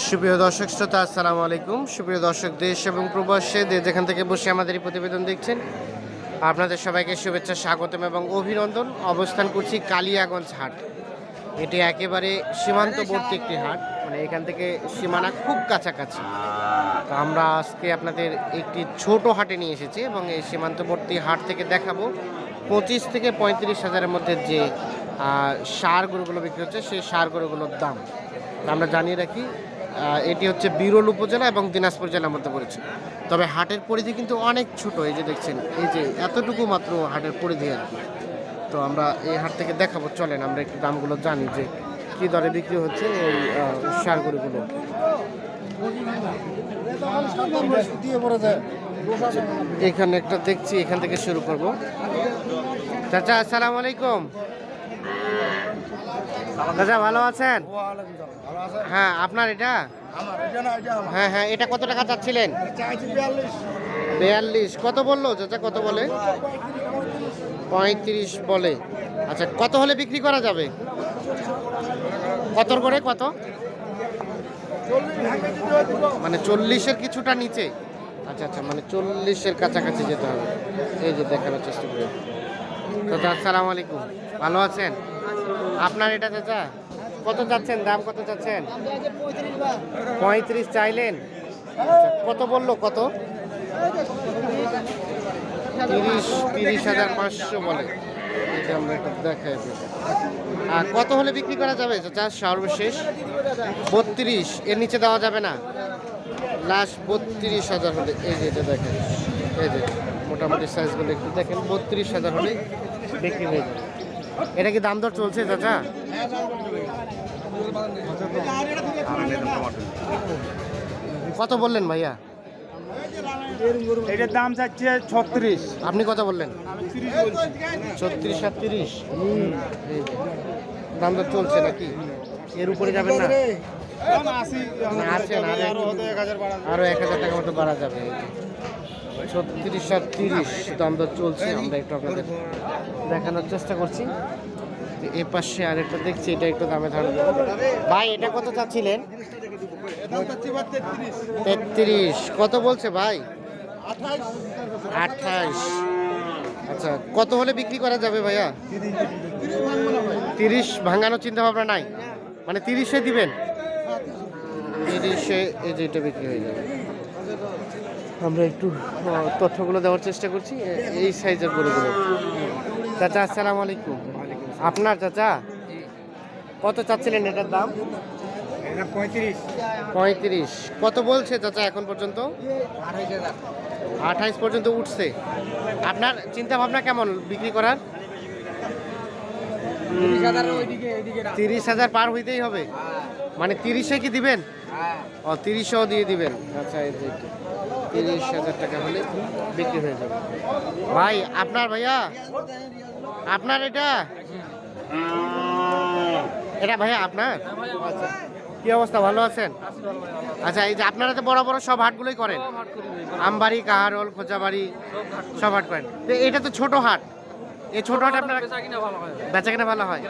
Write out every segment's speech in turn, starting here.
সুপ্রিয় দর্শক শ্রোতা, আসসালামু আলাইকুম। সুপ্রিয় দর্শক, দেশ এবং প্রবাসে যেখান থেকে বসে আমাদের এই প্রতিবেদন দেখছেন, আপনাদের সবাইকে শুভেচ্ছা, স্বাগতম এবং অভিনন্দন। অবস্থান করছি কালিয়াগঞ্জ হাট। এটি একেবারে সীমান্তবর্তী একটি হাট মানে এখান থেকে সীমানা খুব কাছাকাছি। তো আমরা আজকে আপনাদের একটি ছোট হাটে নিয়ে এসেছি এবং এই সীমান্তবর্তী হাট থেকে দেখাবো পঁচিশ থেকে পঁয়ত্রিশ হাজারের মধ্যে যে সার গরুগুলো বিক্রি হচ্ছে, সেই সার গরুগুলোর দাম। আমরা জানিয়ে রাখি এটি হচ্ছে বিরল উপজেলা এবং দিনাজপুর জেলার মধ্যে পড়েছে। তবে হাটের পরিধি কিন্তু অনেক ছোট এই যে দেখছেন এই যে এতটুকু মাত্র হাটের পরিধি আর কি। তো আমরা এই হাট থেকে দেখাবো চলেন আমরা একটু দামগুলো জানি যে কী দরে বিক্রি হচ্ছে এই আহ, সার গরুগুলো। এখানে একটা দেখছি এখান থেকে শুরু করব। চাচা আসসালামু আলাইকুম। চাচা ভালো আছেন? হ্যাঁ আপনার এটা? হ্যাঁ হ্যাঁ এটা কত টাকা চাচ্ছিলেন? বিয়াল্লিশ। কত বলল? চাচা কত বলে? পঁয়ত্রিশ বলে। আচ্ছা কত হলে বিক্রি করা যাবে? কতর করে কত? মানে চল্লিশের কিছুটা নিচে। আচ্ছা আচ্ছা মানে চল্লিশের কাছাকাছি যেতে হবে। এই যে দেখানোর চেষ্টা করি। চাচা আসসালামু আলাইকুম। ভালো আছেন? আপনার এটা চাচা? কত চাচ্ছেন? দাম কত চাচ্ছেন? পঁয়ত্রিশ চাইলেন। কত বলল? কত? তিরিশ তিরিশ হাজার পাঁচশো বলে। এটা আমরা একটু দেখাই আর কত হলে বিক্রি করা যাবে? চাচা সর্বশেষ। বত্রিশ। এর নিচে দেওয়া যাবে না? লাস্ট বত্রিশ হাজার হলে। এই যে এটা দেখেন। এই যে মোটামুটি সাইজগুলো একটু দেখেন। বত্রিশ হাজার হলে বিক্রি হয়ে যাবে। এটা কি দাম দর চলছে চাচা? কত বললেন ভাইয়া? এটার দাম চাচ্ছে ছত্রিশ। আপনি কত বললেন? ছত্রিশ সাতত্রিশ। দাম দর চলছে নাকি? এর উপরে যাবেন না? আছেন আরও এক হাজার টাকা মতো বাড়া যাবে। ছত্রিশ আর তিরিশ দাম দর চলছে, আমরা একটু আপনাদের দেখানোর চেষ্টা করছি। এ পাশে আরেকটা দেখছি, এটা একটু দামে ধারণা ভাই, এটা কত চাচ্ছিলেন? তেত্রিশ। কত বলছে ভাই? আঠাইশ। আচ্ছা কত হলে বিক্রি করা যাবে ভাইয়া? তিরিশ ভাঙানোর চিন্তা ভাবনা নাই? মানে তিরিশে দিবেন? তিরিশে, এই যে এটা বিক্রি হয়ে যাবে। আমরা একটু তথ্যগুলো দেওয়ার চেষ্টা করছি এই সাইজের গরুগুলো। চাচা আসসালামু আলাইকুম। আপনার চাচা? কত চাচ্ছিলেন এটার দাম? পঁয়ত্রিশ। কত বলছে চাচা এখন পর্যন্ত? আঠাইশ পর্যন্ত উঠছে। আপনার চিন্তা ভাবনা কেমন বিক্রি করার? তিরিশ হাজার পার হইতেই হবে। মানে তিরিশে কি দিবেন? ও তিরিশও দিয়ে দিবেন। আচ্ছা এই। তিরিশ হাজার টাকা হলে বিক্রি হয়ে যাবে। ভাই আপনার ভাইয়া? আপনার এটা? এটা ভাইয়া আপনার? আচ্ছা কি অবস্থা ভালো আছেন? আচ্ছা এই যে আপনারা তো বড় বড় সব হাটগুলোই করেন। আমবাড়ি কাহারোল খোঁচাবাড়ি সব হাট করেন। তো এটা তো ছোট হাট। এই ছোট হাট আপনারা বেচা কেনা ভালো হয়।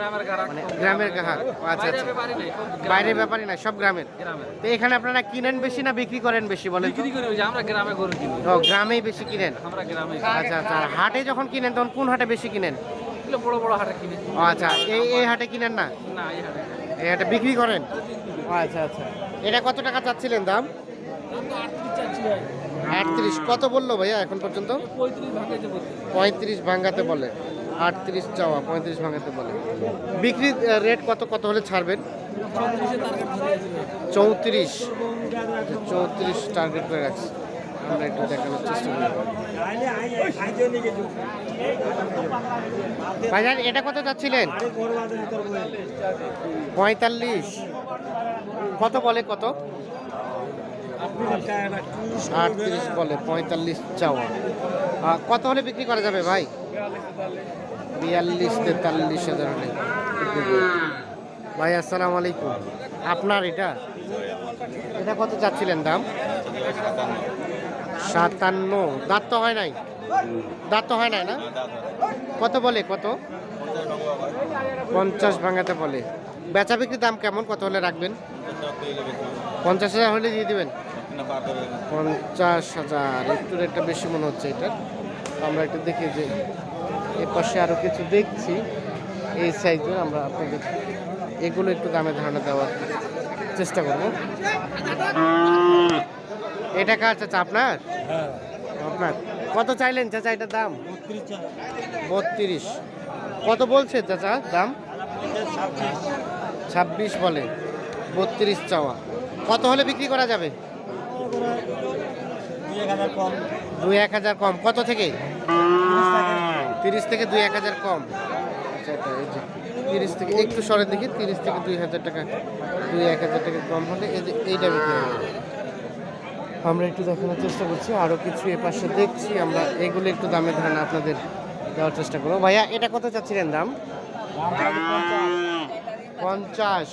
মানে গ্রামের গ্রাহক আচ্ছা আচ্ছা। বাইরের ব্যাপারই না সব গ্রামের। তো এখানে আপনারা কিনেন বেশি না বিক্রি করেন বেশি বলেন বিক্রি করি আমরা গ্রামে গরু কিনি। ও গ্রামেই বেশি কিনেন? আমরা গ্রামে আচ্ছা আচ্ছা আর হাটে যখন কিনেন তখন কোন হাটে বেশি কিনেন? বড় বড় হাটে আচ্ছা এই এই হাটে কিনেন না? না এই হাটে এই হাটে বিক্রি করেন? আচ্ছা আচ্ছা। এটা কত টাকা চাচ্ছিলেন দাম? আটত্রিশ। কত বলল ভাইয়া এখন পর্যন্ত? পঁয়ত্রিশ ভাঙাতে বলে। আটত্রিশ চাওয়া, পঁয়ত্রিশ ভাঙাতে বলে। বিক্রি রেট কত কত হলে ছাড়বেন? চৌত্রিশে। আছে চৌত্রিশ টার্গেট করে রাখছি। আমরা একটু দেখানোর চেষ্টা করি। এটা কত চাচ্ছিলেন? পঁয়তাল্লিশ। কত বলে কত? আটত্রিশ বলে, পঁয়তাল্লিশ চাওয়া। কত হলে বিক্রি করা যাবে ভাই? বিয়াল্লিশ, তেতাল্লিশ হাজার হলে ভাই, আসসালামু আলাইকুম। আপনার এটা? এটা কত চাচ্ছিলেন দাম? সাতান্ন। দাঁত তো হয় নাই? দাঁত তো হয় নাই না? কত বলে, কত? পঞ্চাশ ভাঙাতে বলে। বেচা বিক্রির দাম কেমন? কত হলে রাখবেন? পঞ্চাশ হাজার হলে দিয়ে দিবেন। পঞ্চাশ হাজার। একটু রেটটা বেশি মনে হচ্ছে এটা। আমরা একটু দেখি যে এর পাশে আরও কিছু দেখছি। এই সাইজের আমরা আপনাদের এগুলো একটু দামে ধারণা দেওয়ার চেষ্টা করব। এটা কার চাচা আপনার? আপনার। কত চাইলেন চাচা এটার দাম? বত্রিশ কত বলছে চাচা দাম? ছাব্বিশ বলে। বত্রিশ চাওয়া। কত হলে বিক্রি করা যাবে? দুই এক হাজার কম। কত থেকে? তিরিশ থেকে দুই এক হাজার কম। তিরিশ থেকে একটু সরে দেখি। তিরিশ থেকে দুই হাজার টাকা দুই এক হাজার টাকা কম হলে এই যে এইটা বিক্রি হবে। আমরা একটু দেখানোর চেষ্টা করছি। আরও কিছু এ পাশে দেখছি। আমরা এগুলো একটু দামে ধারণা আপনাদের দেওয়ার চেষ্টা করব। ভাইয়া এটা কত চাচ্ছিলেন দাম পঞ্চাশ।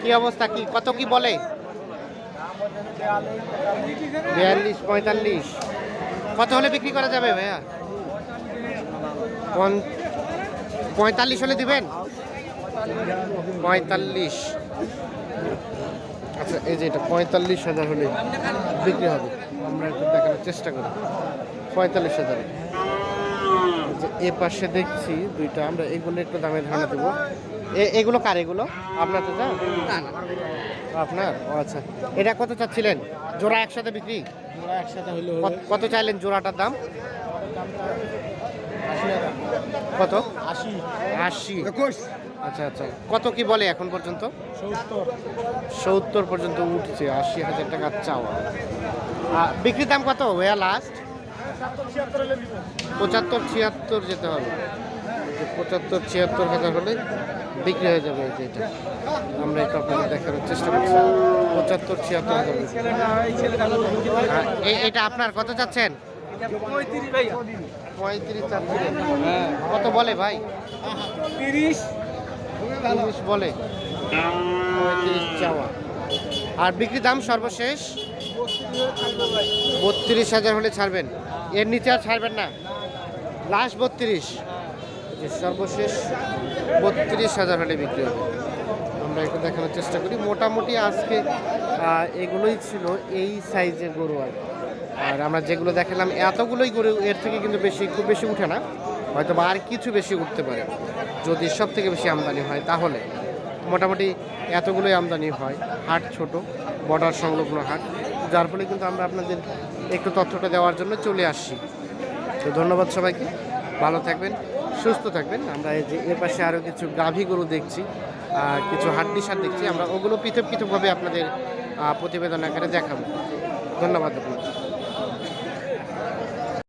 কি অবস্থা? কি কত কি বলে? বিয়াল্লিশ, পঁয়তাল্লিশ। কত হলে বিক্রি করা যাবে ভাইয়া? পঁয়তাল্লিশ হলে দিবেন? পঁয়তাল্লিশ। আচ্ছা এই যে এটা, পঁয়তাল্লিশ হাজার হলে বিক্রি হবে। আমরা একটু দেখানোর চেষ্টা করি। পঁয়তাল্লিশ হাজার। যে এ পাশে দেখছি দুইটা। আমরা এগুলো একটু দামে ধারণা দেবো। এগুলো কার এগুলো? আপনার তো আপনার? ও আচ্ছা। এটা কত চাচ্ছিলেন? জোড়া একসাথে বিক্রি? একসাথে কত- চাইলেন জোড়াটার দাম? কত? আশি। আশি। আচ্ছা আচ্ছা। কত কি বলে এখন পর্যন্ত? সত্তর। পর্যন্ত উঠছে আশি হাজার টাকার চাওয়া। বিক্রির দাম কত? ওয়া লাস্ট পঁচাত্তর ছিয়াত্তর যেতে হবে। পঁচাত্তর ছিয়াত্তর হাজার হলে বিক্রি হয়ে যাবে এই যে এটা। আমরা একটু আপনাদের দেখানোর চেষ্টা করছি। পঁচাত্তর ছিয়াত্তর হাজার এটা আপনার কত চাচ্ছেন? পঁয়ত্রিশ চাচ্ছিলেন কত বলে ভাই? তিরিশ। তিরিশ বলে। পঁয়ত্রিশ চাওয়া। আর বিক্রি দাম সর্বশেষ? বত্রিশ হাজার হলে ছাড়বেন। এর নিচে আর ছাড়বেন না। লাস্ট বত্রিশ। যে সর্বশেষ বত্রিশ হাজার হলে বিক্রি হবে। আমরা একটু দেখানোর চেষ্টা করি। মোটামুটি আজকে এগুলোই ছিল এই সাইজের গরু আর। আর আমরা যেগুলো দেখালাম, এতগুলোই গরু এর থেকে কিন্তু বেশি, খুব বেশি উঠে না। হয়তো বা আর কিছু বেশি উঠতে পারে। যদি সব থেকে বেশি আমদানি হয়, তাহলে মোটামুটি এতগুলোই আমদানি হয়। হাট ছোট, বর্ডার সংলগ্ন হাট। যার ফলে কিন্তু আমরা আপনাদের একটু তথ্যটা দেওয়ার জন্য চলে আসছি। তো ধন্যবাদ সবাইকে। ভালো থাকবেন। সুস্থ থাকবেন। আমরা এই যে এর পাশে আরও কিছু গাভী গরু দেখছি কিছু হাড্ডি সার দেখছি। আমরা ওগুলো পৃথক পৃথকভাবে আপনাদের প্রতিবেদন আকারে দেখাবো। ধন্যবাদ আপনাকে